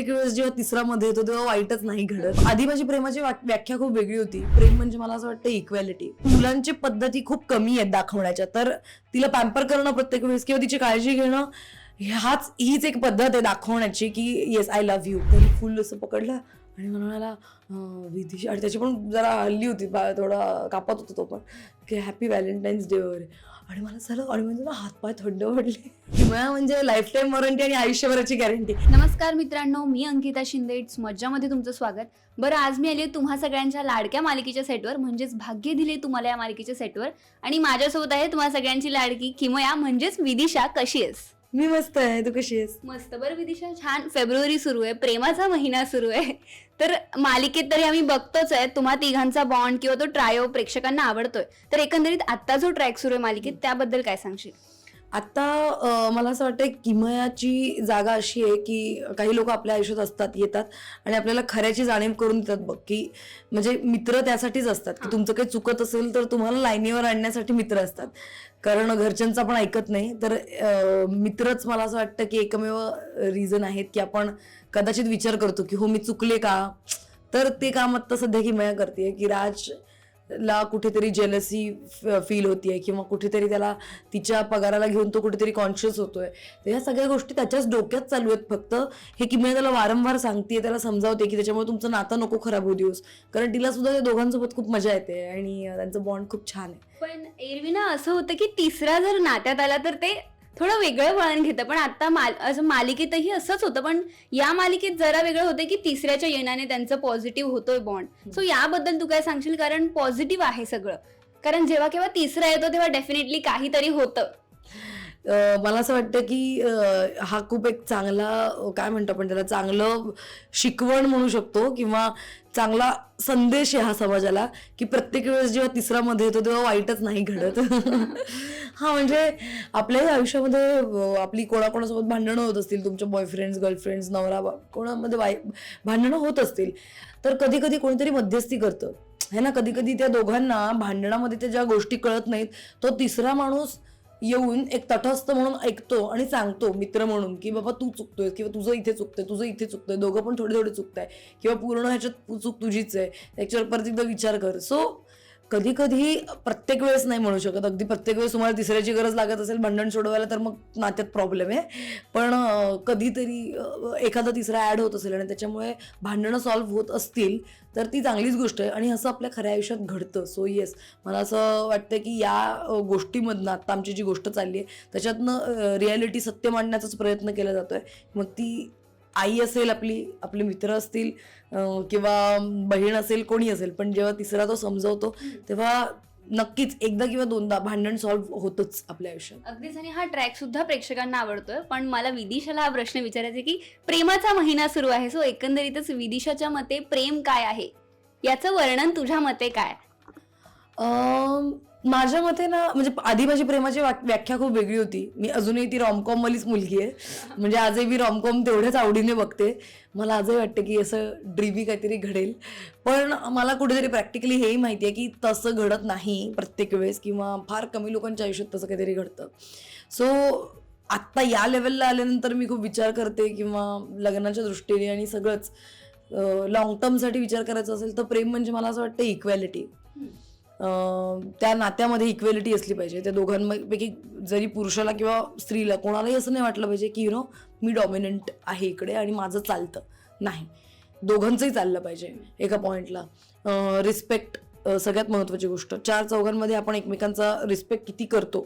प्रत्येक वेळेस जेव्हा तिसरा मध्ये येतो तेव्हा वाईटच नाही घडत. आधी माझी प्रेमाची व्याख्या खूप वेगळी होती. प्रेम म्हणजे मला असं वाटतं इक्वॅलिटी मुलांची पद्धती खूप कमी आहेत दाखवण्याच्या. तर तिला पॅम्पर करणं प्रत्येक वेळेस किंवा तिची काळजी घेणं ह्याच हीच एक पद्धत आहे दाखवण्याची की येस आय लव्ह यू तरी फुल असं पकडलं आणि म्हणाला विधी आणि त्याची पण जरा हल्ली होती थोडा कापत होतो तो पण. की हॅपी व्हॅलेंटाईन्स डे वगैरे आणि मला झालं आणि म्हणजे हातपाय थंड पडले. किंवा म्हणजे लाईफ टाईम वॉरंटी आणि आयुष्यभराची गॅरंटी नमस्कार मित्रांनो मी अंकिता शिंदे. इट्स मज्जामध्ये तुमचं स्वागत. बरं आज मी आली तुम्हा सगळ्यांच्या लाडक्या मालिकेच्या सेटवर म्हणजेच भाग्य दिले तुम्हाला या मालिकेच्या सेटवर आणि माझ्यासोबत आहे तुम्हा सगळ्यांची लाडकी किमया म्हणजेच विदिशा कशी आहेस? मी मस्त आहे. तू कशी आहेस? मस्त. बरं विदिशा छान. फेब्रुवारी सुरू आहे. प्रेमाचा महिना सुरू आहे. तर मालिकेत तरी आम्ही बघतोच आहे. तुम्हा तिघांचा बॉन्ड किंवा तो ट्रायो प्रेक्षकांना आवडतोय. तर एकंदरीत आता जो ट्रॅक सुरू आहे मालिकेत त्याबद्दल काय सांगशील? आता अं, मला असं वाटतं किमयाची जागा अशी आहे की काही लोक आपल्या आयुष्यात असतात येतात आणि आपल्याला खऱ्याची जाणीव करून देतात बघ की म्हणजे मित्र त्यासाठीच असतात. की. तुमचं काही चुकत असेल तर तुम्हाला लाईनीवर आणण्यासाठी मित्र असतात. कारण घरच्यांचं आपण ऐकत नाही. तर मित्रच मला असं वाटतं की एकमेव रिझन आहेत की आपण कदाचित विचार करतो की हो मी चुकले का? तर ते काम आत्ता सध्या किमया करते की राज ला कुठेतरी जेलसी फील होतीये किंवा कुठेतरी त्याला तिच्या पगाराला घेऊन तो कुठेतरी कॉन्शियस होतोय. तर ह्या सगळ्या गोष्टी त्याच्याच डोक्यात चालू आहेत फक्त. हे किमया त्याला वारंवार सांगते त्याला समजावते की त्याच्यामुळे तुमचं नातं नको खराब होऊ दिवस कारण तिला सुद्धा त्या दोघांसोबत खूप मजा येते आणि त्यांचं बॉन्ड खूप छान आहे. पण एरवी ना असं होतं की तिसरा जर नात्यात आला तर ते थोडं वेगळं वळण घेतं. पण आता माल असं मालिकेतही असंच होतं. पण या मालिकेत जरा वेगळं होतं की तिसऱ्याच्या येण्याने त्यांचं पॉझिटिव्ह होतोय बॉन्ड सो याबद्दल तू काय सांगशील? कारण पॉझिटिव्ह आहे सगळं. कारण जेव्हा केव्हा तिसरा येतो तेव्हा डेफिनेटली काहीतरी होतं. मला असं वाटतं की हा खूप एक चांगला काय म्हणतो आपण त्याला चांगलं शिकवण म्हणू शकतो किंवा चांगला संदेश आहे हा समाजाला की प्रत्येक वेळेस जेव्हा तिसरा मध्ये येतो तेव्हा वाईटच नाही घडत. हा म्हणजे आपल्याही आयुष्यामध्ये आपली कोणाकोणासोबत भांडणं होत असतील तुमच्या बॉयफ्रेंड्स गर्लफ्रेंड्स नवरा कोणामध्ये वाई भांडणं होत असतील तर कधी कधी कोणीतरी मध्यस्थी करतं. है ना? कधी कधी त्या दोघांना भांडणामध्ये त्या ज्या गोष्टी कळत नाहीत तो तिसरा माणूस येऊन एक तटस्थ म्हणून ऐकतो आणि सांगतो मित्र म्हणून की बाबा तू चुकतोय किंवा तुझं इथे चुकतंय तुझं इथे चुकतंय दोघं पण थोडे थोडे चुकताय किंवा पूर्ण ह्याच्यात चूक तुझीच आहे. त्याच्यावर परत एकदा विचार कर. सो कधी कधी प्रत्येक वेळेस नाही म्हणू शकत. अगदी प्रत्येक वेळेस तुम्हाला तिसऱ्याची गरज लागत असेल भांडण सोडवायला तर मग नात्यात प्रॉब्लेम आहे. पण कधीतरी एखादा तिसरा ॲड होत असेल आणि त्याच्यामुळे भांडणं सॉल्व्ह होत असतील तर ती चांगलीच गोष्ट आहे. आणि असं आपल्या खऱ्या आयुष्यात घडतं. सो येस मला असं वाटतं की या गोष्टीमधनं आत्ता आमची जी गोष्ट चालली आहे त्याच्यातनं रिॲलिटी सत्य मांडण्याचाच प्रयत्न केला जातो आहे मग ती आई असेल आपली आपले मित्र असतील किंवा बहीण असेल कोणी असेल पण जेव्हा तिसरा तो समजवतो तेव्हा नक्कीच एकदा किंवा दोनदा भांडण सॉल्व्ह होतच आपल्या आयुष्यात. अगदीच आणि हा ट्रॅक सुद्धा प्रेक्षकांना आवडतोय पण मला विदिशाला हा प्रश्न विचारायचा की प्रेमाचा महिना सुरू आहे सो एकंदरीतच विदिशाच्या मते प्रेम काय आहे? याचं वर्णन तुझ्या मते काय अं, माझ्या मते ना म्हणजे आधी माझी प्रेमाची व्याख्या खूप वेगळी होती. मी अजूनही ती रॉमकॉम वालीच मुलगी आहे. म्हणजे आजही मी रॉमकॉम तेवढ्याच आवडीने बघते. मला आजही वाटतं की असं ड्रीमी काहीतरी घडेल. पण मला कुठेतरी प्रॅक्टिकली हेही माहिती आहे की तसं घडत नाही प्रत्येक वेळेस किंवा फार कमी लोकांच्या आयुष्यात तसं काहीतरी घडतं. सो आत्ता या लेवलला आल्यानंतर मी खूप विचार करते किंवा लग्नाच्या दृष्टीने आणि सगळंच लॉंग टर्मसाठी विचार करायचा असेल तर प्रेम म्हणजे मला असं वाटतं इक्वॅलिटी त्या नात्यामध्ये इक्वेलिटी असली पाहिजे. त्या दोघांपैकी जरी पुरुषाला किंवा स्त्रीला कोणालाही असं नाही वाटलं पाहिजे की यु नो मी डॉमिनंट आहे इकडे आणि माझं चालतं. नाही. दोघांचंही चाललं पाहिजे एका पॉईंटला रिस्पेक्ट सगळ्यात महत्त्वाची गोष्ट. चार चौघांमध्ये आपण एकमेकांचा रिस्पेक्ट किती करतो?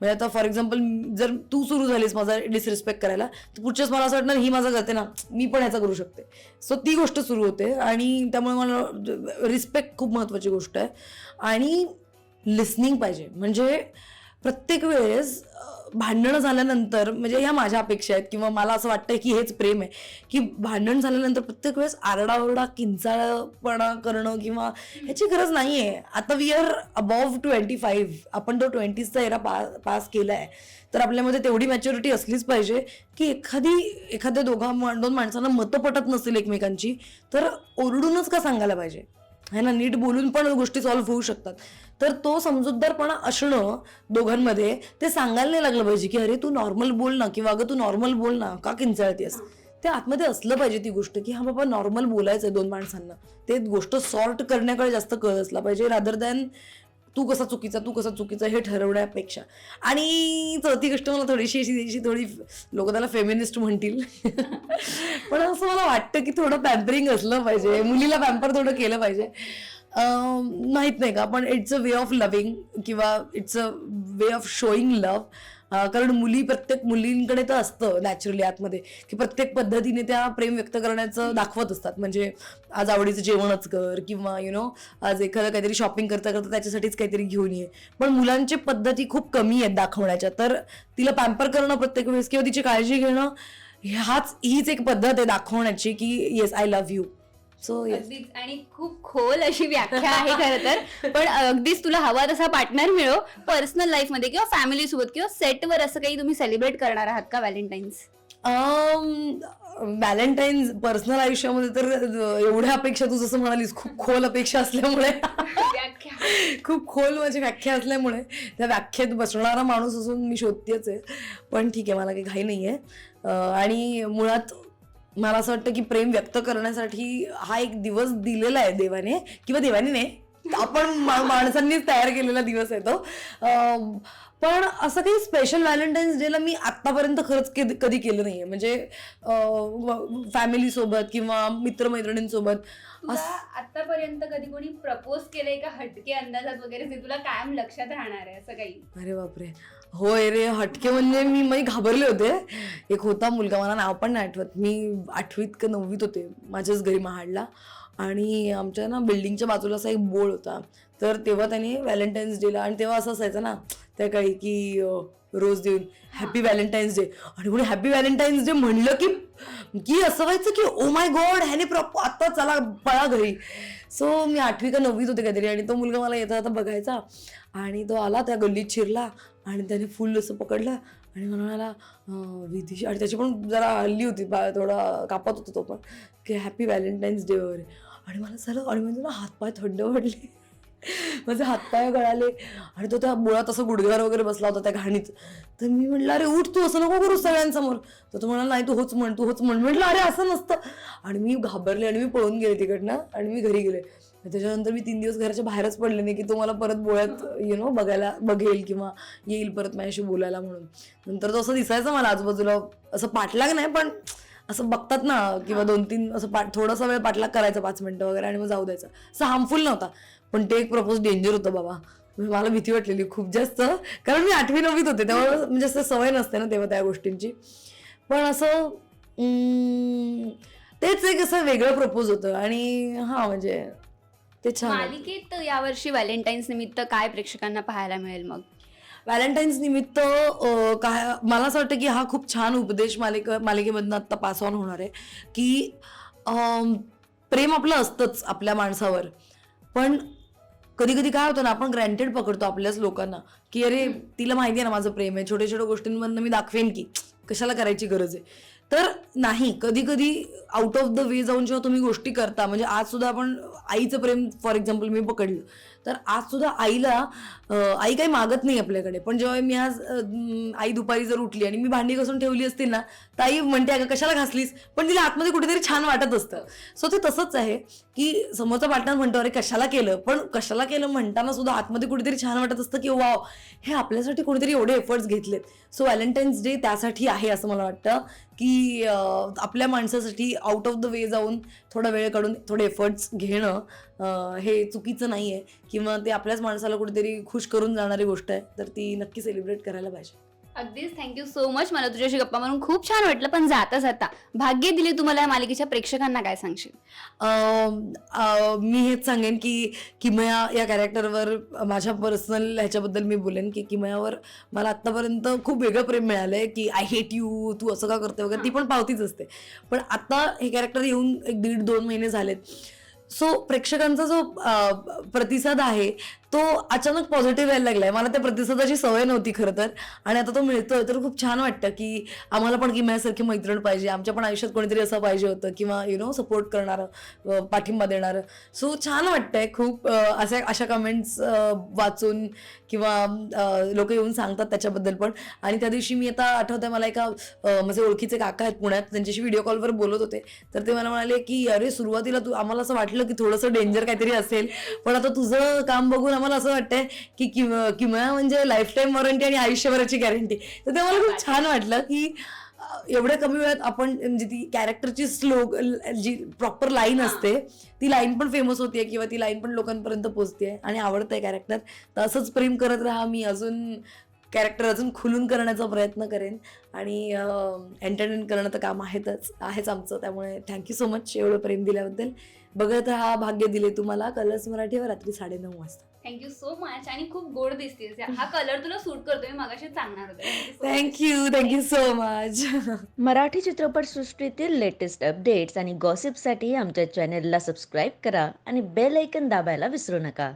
म्हणजे आता फॉर एक्झाम्पल जर तू सुरू झालीस माझा डिसरिस्पेक्ट करायला तर पुढच्याच मला असं वाटणार ही माझा करते ना मी पण ह्याचा करू शकते. सो ती गोष्ट सुरू होते आणि त्यामुळे मला रिस्पेक्ट खूप महत्त्वाची गोष्ट आहे. आणि लिसनिंग पाहिजे. म्हणजे प्रत्येक वेळेस भांडणं झाल्यानंतर म्हणजे ह्या माझ्या अपेक्षा आहेत किंवा मला असं वाटतं की हेच प्रेम आहे की भांडण झाल्यानंतर प्रत्येक वेळेस आरडाओरडा किंचाळपणा करणं किंवा ह्याची गरज नाही आहे आता we are above twenty five आपण तो ट्वेंटीजचा एरा पा पास केला आहे तर आपल्यामध्ये तेवढी मॅच्युरिटी असलीच पाहिजे की एखादी एखाद्या दोघा दोन माणसांना मतं पटत नसतील एकमेकांची तर ओरडूनच का सांगायला पाहिजे? है ना नीट बोलून पण गोष्टी सॉल्व्ह होऊ शकतात. तर तो समजूतदारपणा असणं दोघांमध्ये ते सांगायला नाही लागलं पाहिजे की अरे तू नॉर्मल बोल ना किंवा अगं तू नॉर्मल बोल ना. का किंचाळतेस ते आतमध्ये असलं पाहिजे ती गोष्ट की हा बाबा नॉर्मल बोलायचं आहे दोन माणसांना. ते गोष्ट सॉर्ट करण्याकडे जास्त कळ असला पाहिजे. रादर दॅन तू कसा चुकीचा तू कसा चुकीचा हे ठरवण्यापेक्षा. आणि चौथी गोष्ट मला थोडीशी अशी अशी थोडी लोक त्याला फेमिनिस्ट म्हणतील. पण असं मला वाटतं की थोडं पॅम्परिंग असलं पाहिजे. मुलीला पॅम्पर थोडं केलं पाहिजे. माहीत माहीत नाही का पण it's a way of loving किंवा it's a way of showing love कारण मुली प्रत्येक मुलींकडे तर असतं नॅचरली आतमध्ये की प्रत्येक पद्धतीने त्या प्रेम व्यक्त करण्याचं दाखवत असतात. म्हणजे आज आवडीचं जेवणच कर किंवा यु नो आज एखादं काहीतरी शॉपिंग करता करता त्याच्यासाठीच काहीतरी घेऊन ये. पण मुलांची पद्धती खूप कमी आहेत दाखवण्याच्या. तर तिला पॅम्पर करणं प्रत्येक वेळेस किंवा तिची काळजी घेणं ह्याच हीच एक पद्धत आहे दाखवण्याची की yes I love you so अगदीच. आणि खूप खोल अशी व्याख्या आहे खरं तर. पण अगदीच तुला हवा तसा पार्टनर मिळो पर्सनल लाईफमध्ये किंवा फॅमिली सोबत किंवा सेटवर असं काही तुम्ही सेलिब्रेट करणार आहात का व्हॅलेंटाईन्स व्हॅलेंटाईन्स पर्सनल आयुष्यामध्ये तर एवढ्या अपेक्षा तू जसं म्हणालीस खूप खोल अपेक्षा असल्यामुळे. खूप खोल माझी व्याख्या असल्यामुळे. त्या व्याख्येत बसणारा माणूस असून मी शोधतेच आहे. पण ठीक आहे मला काही घाई नाही आहे आणि मुळात मला असं वाटतं की प्रेम व्यक्त करण्यासाठी हा एक दिवस दिलेला आहे देवाने किंवा देवाने नाही आपण माणसांनीच तयार केलेला दिवस आहे तो. पण असं काही स्पेशल व्हॅलेंटाईन्स डेला मी आत्तापर्यंत खरंच कधी केलं नाहीये. म्हणजे फॅमिली सोबत किंवा मित्रमैत्रिणींसोबत आतापर्यंत कधी कोणी प्रपोज केलंय का? हटके अंदाजात वगैरे? तुला कायम लक्षात राहणार आहे असं काही. अरे बापरे. होय रे हटके म्हणजे मी म्हणजे घाबरले होते. एक होता मुलगा मला नाव पण नाही आठवत. मी आठवीत का नववीत होते माझ्याच घरी महाडला. आणि आमच्या ना बिल्डिंगच्या बाजूला असा एक बोळ होता. तर तेव्हा त्याने व्हॅलेंटाईन्स डेला आणि तेव्हा असं असायचं ना त्या काही की रोज देऊन हॅपी व्हॅलेंटाईन्स डे. आणि कोणी हॅपी व्हॅलेंटाईन्स डे म्हणलं की की असं व्हायचं की ओ माय गॉड ह्याने प्रॉप आत्ता चला पळा घरी. सो मी आठवी का नववीत होते काहीतरी आणि तो मुलगा मला येता आता बघायचा. आणि तो आला त्या गल्लीत शिरला. आणि त्याने फुल असं पकडलं आणि मला म्हणाला अं, आणि त्याची पण जरा हल्ली होती बा थोडा कापत होता तो पण की हॅपी व्हॅलेंटाईन्स डे वगैरे. आणि मला झालं आणि म्हणजे ना हातपाय थंड पडले. माझे हातपाय गळाले. आणि तो त्या मुळात असं गुडघ्यावर वगैरे बसला होता त्या घाणीत. तर मी म्हटलं अरे उठ तू असं नको करू सगळ्यांसमोर. तर तो म्हणाला नाही तू होच म्हण तू होच म्हण. म्हटलं अरे असं नसतं. आणि मी घाबरले आणि मी पळून गेले तिकडनं आणि मी घरी गेले. त्याच्यानंतर मी तीन दिवस घराच्या बाहेरच पडले नाही की तो मला परत बोळ्यात यु नो बघायला बघेल किंवा येईल परत माझ्याशी बोलायला म्हणून. नंतर तो असं दिसायचं मला आजूबाजूला. असं पाठलाग नाही पण असं बघतात ना किंवा दोन तीन असं पाठ थोडासा वेळ पाठलाग करायचा पाच मिनटं वगैरे आणि मग जाऊ द्यायचा. असं हार्मफुल नव्हता. पण ते एक प्रपोज डेंजर होतं बाबा. म्हणजे मला भीती वाटलेली खूप जास्त. कारण मी आठवी नववीत होते. तेव्हा म्हणजे असं सवय नसते ना तेव्हा त्या गोष्टींची. पण असं तेच एक असं वेगळं प्रपोज होतं. आणि हा म्हणजे ते छान. मालिकेत यावर्षी व्हॅलेंटाईन्स निमित्त काय प्रेक्षकांना पाहायला मिळेल मग? व्हॅलेंटाईन्स निमित्त काय मला असं वाटतं की हा खूप छान उपदेश मालिक मालिकेमधनं आत्ता पास ऑन होणार आहे. की प्रेम आपलं असतंच आपल्या माणसावर. पण कधी कधी काय होतं ना आपण ग्रँटेड पकडतो आपल्याच लोकांना की अरे तिला माहिती आहे ना माझं प्रेम आहे छोट्या छोट्या गोष्टींमधनं मी दाखवेन की कशाला करायची गरज आहे. तर नाही कधी कधी आउट ऑफ द वे जाऊन जेव्हा तुम्ही गोष्टी करता म्हणजे आज सुद्धा आपण आईचं प्रेम फॉर एक्झाम्पल मी पकडलं. तर आज सुद्धा आईला आई काही मागत नाही आपल्याकडे. पण जेव्हा मी आज आई दुपारी जर उठली आणि मी भांडी घासून ठेवली असतील ना ताई म्हणते अगं कशाला घासलीस? पण तिला आतमध्ये कुठेतरी छान वाटत असतं. सो ते तसंच आहे की समोरचा पार्टनर म्हणतो अरे कशाला केलं? पण कशाला केलं म्हणताना सुद्धा आतमध्ये कुठेतरी छान वाटत असतं की वाव हे आपल्यासाठी कोणीतरी एवढे एफर्ट्स घेतलेत. सो व्हॅलेंटाईन्स डे त्यासाठी आहे असं मला वाटतं की आपल्या माणसासाठी आउट ऑफ द वे जाऊन थोडा वेळ काढून थोडे एफर्ट्स घेणं हे चुकीचं नाही आहे किंवा ते आपल्याच माणसाला कुठेतरी खुश करून जाणारी गोष्ट आहे तर ती नक्की सेलिब्रेट करायला पाहिजे. अगदीच थँक्यू सो मच मला तुझ्याशी गप्पा मारून खूप छान वाटलं पण जाता जाता भाग्य दिले तुम्हाला या मालिकेच्या प्रेक्षकांना काय सांगशील? अं, अं, मी हेच सांगेन की किमया या कॅरेक्टरवर माझ्या पर्सनल ह्याच्याबद्दल मी बोलेन की किमयावर मला आत्तापर्यंत खूप वेगळं प्रेम मिळालं आहे की आय हेट यू तू असं का करते वगैरे ती पण पावतीच असते. पण आता हे कॅरेक्टर येऊन एक दीड दोन महिने झालेत. सो प्रेक्षकांचा जो अं, प्रतिसाद आहे तो अचानक पॉझिटिव्ह यायला लागलाय. मला त्या प्रतिसादाची सवय नव्हती खरं तर. आणि आता तो मिळतोय. तर खूप छान वाटतं की आम्हाला पण किमयासारखी मैत्रीण पाहिजे. आमच्या पण आयुष्यात कोणीतरी असं पाहिजे होतं किंवा यु नो सपोर्ट करणारं पाठिंबा देणारं. सो छान वाटतंय. खूप असे अशा अशा कमेंट्स वाचून किंवा लोक येऊन सांगतात त्याच्याबद्दल पण. आणि त्या दिवशी मी आता आठवतंय मला एका माझे ओळखीचे काका आहेत पुण्यात. त्यांच्याशी व्हिडिओ कॉलवर बोलत होते. तर ते मला म्हणाले की अरे सुरुवातीला तू आम्हाला असं वाटलं की थोडंसं डेंजर काहीतरी असेल. पण आता तुझं काम बघून आम्हाला असं वाटतंय की किमया म्हणजे लाईफ टाईम वॉरंटी आणि आयुष्यभराची गॅरंटी तर ते मला खूप छान वाटलं की एवढ्या कमी वेळात आपण म्हणजे ती कॅरेक्टरची स्लोग जी प्रॉपर लाईन असते ती लाईन पण फेमस होतीये किंवा ती लाईन पण लोकांपर्यंत पोहोचते आणि आवडतंय कॅरेक्टर तर असंच प्रेम करत राहा मी अजून कॅरेक्टर अजून खुलून करण्याचा प्रयत्न करेन. आणि एंटरटेन करणं तर काम आहेतच आहेच आमचं. त्यामुळे थँक्यू सो मच एवढं प्रेम दिल्याबद्दल. बघत राहा भाग्य दिले तुम्हाला. कलर्स मराठीवर रात्री साडेनऊ वाजता. थँक्यू सो मच आणि खूप गोड दिसतेस. हा कलर तुला सूट करतोय मी मगाशी सांगणार होते. Thank you thank you so much Marathi चित्रपटसृष्टीतील लेटेस्ट अपडेट्स आणि गॉसिपसाठी आमच्या चॅनेलला सबस्क्राईब करा आणि बेल ऐकन दाबायला विसरू नका.